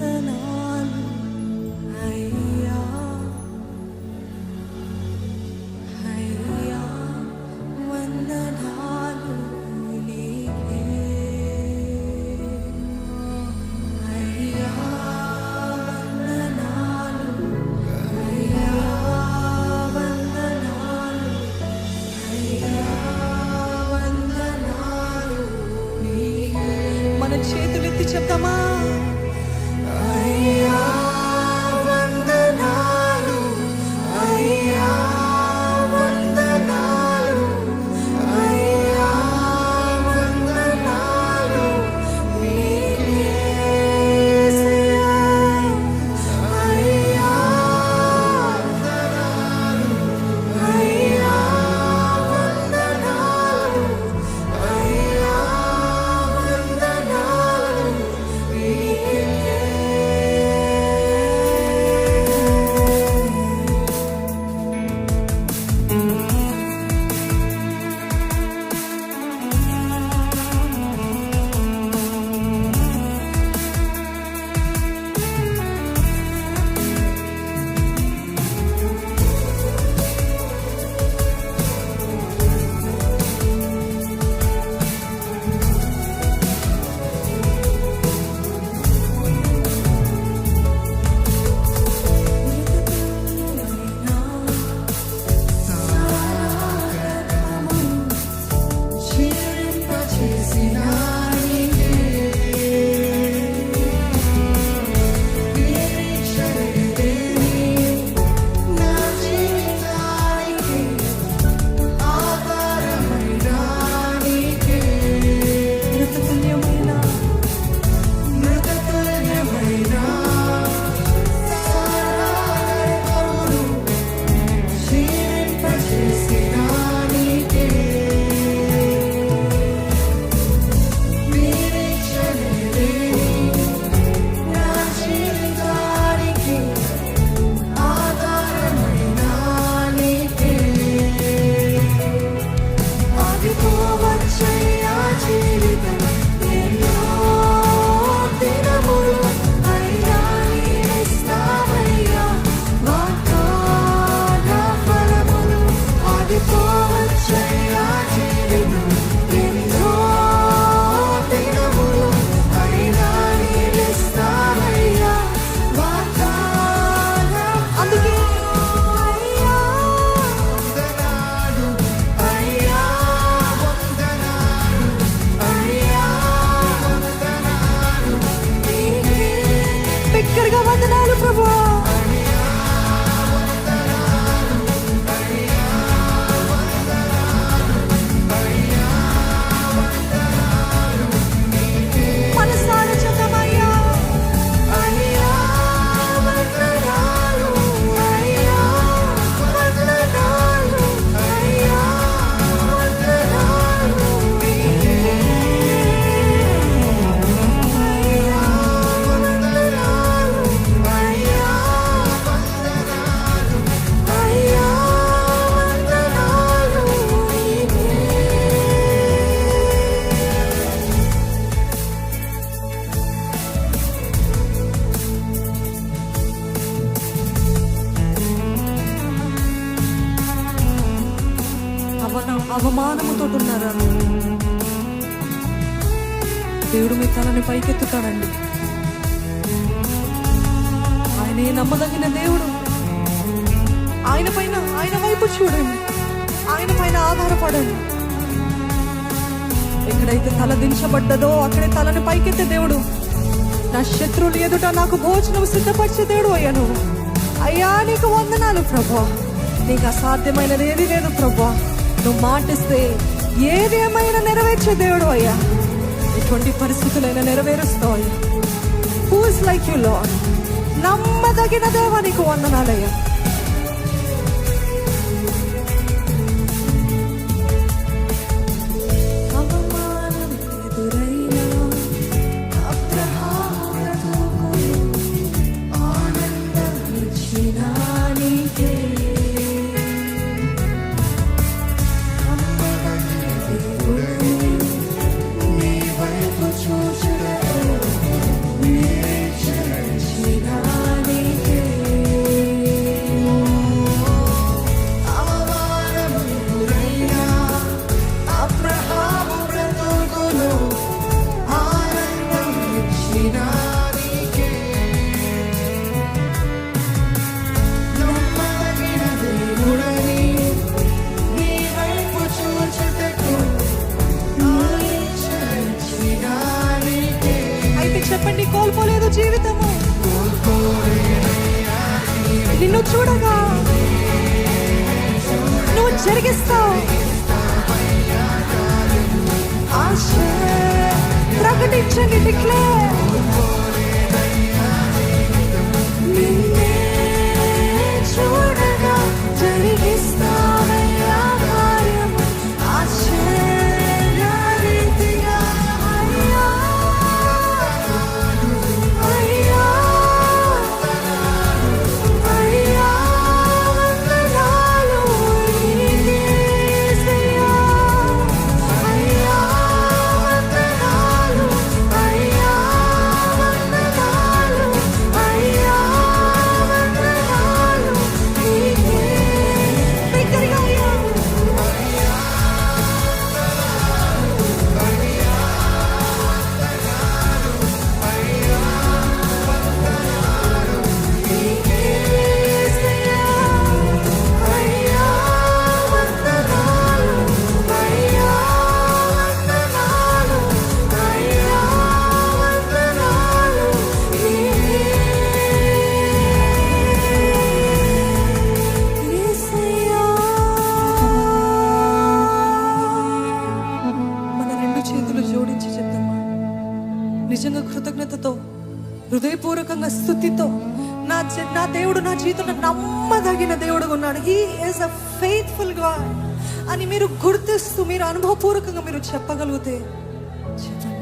వందనాలు అనుకుంటున్నారా దేవుడు మీ తలని పైకెత్తుతాడండి. ఆయనే నమ్మదగిన దేవుడు. ఆయన పైన ఆయన వైపు చూడండి. ఆయన పైన ఆధారపడండి. ఎక్కడైతే తల దించబడ్డదో అక్కడే తలని పైకెత్తే దేవుడు నా శత్రువులు ఎదుట నాకు భోజనం సిద్ధపరిచే దేవుడు అయ్యాను. అయ్యా నీకు వందనాలు ప్రభా. నీకు అసాధ్యమైనది ఏది లేదు ప్రభా. నువ్వు మాటిస్తే ఏది ఏమైనా నెరవేర్చే దేవుడు అయ్యా. ఎటువంటి పరిస్థితులైనా నెరవేరుస్తావు అయ్యా హూస్ లైక్ యూ లో నమ్మదగిన దేవా నీకు వందనాలయ్యా. చెప్పండి కోల్పోలేదు జీవితము. నిన్ను చూడగా నువ్వు జరిగిస్తావు. ఆశ ప్రకటించండి డిక్లేర్ జీవితంలో నమ్మదగిన దేవుడు ఉన్నాడు. హీ ఈస్ అ ఫెయిత్ఫుల్గా అని మీరు గుర్తిస్తూ మీరు అనుభవపూర్వకంగా మీరు చెప్పగలిగితే చెప్పండి.